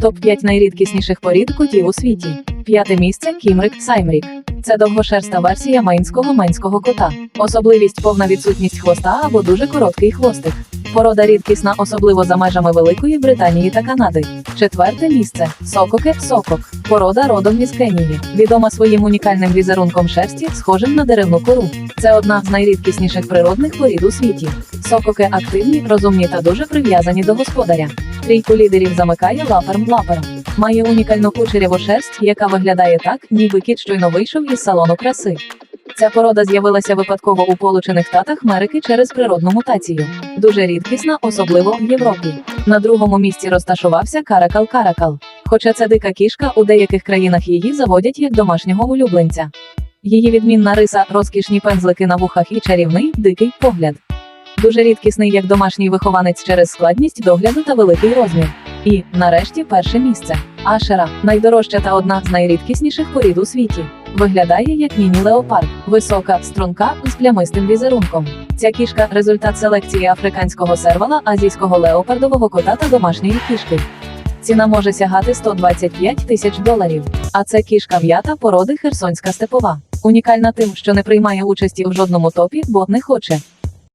Топ-5 найрідкісніших порід котів у світі. П'яте місце Кімрик Саймрік. Це довгошерста версія майнського майнського кота. Особливість повна відсутність хвоста або дуже короткий хвостик. Порода рідкісна, особливо за межами Великої Британії та Канади. Четверте місце Сококе Сокок. Порода родом із Кенії. Відома своїм унікальним візерунком шерсті, схожим на деревну кору. Це одна з найрідкісніших природних порід у світі. Сококи активні, розумні та дуже прив'язані до господаря. Трійку лідерів замикає лаперм лаперм. Має унікальну кучеряву шерсть, яка виглядає так, ніби кіт щойно вийшов із салону краси. Ця порода з'явилася випадково у Получених Штатах Америки через природну мутацію. Дуже рідкісна, особливо в Європі. На другому місці розташувався каракал каракал. Хоча це дика кішка, у деяких країнах її заводять як домашнього улюбленця. Її відмінна риса, розкішні пензлики на вухах і чарівний, дикий погляд. Дуже рідкісний як домашній вихованець через складність догляду та великий розмір. І, нарешті, перше місце. Ашера найдорожча та одна з найрідкісніших порід у світі. Виглядає як міні-леопард, висока, струнка з плямистим візерунком. Ця кішка результат селекції африканського сервала, азійського леопардового кота та домашньої кішки. Ціна може сягати 125 тисяч доларів. А це кішка м'ята породи Херсонська степова. Унікальна тим, що не приймає участі в жодному топі, бо не хоче.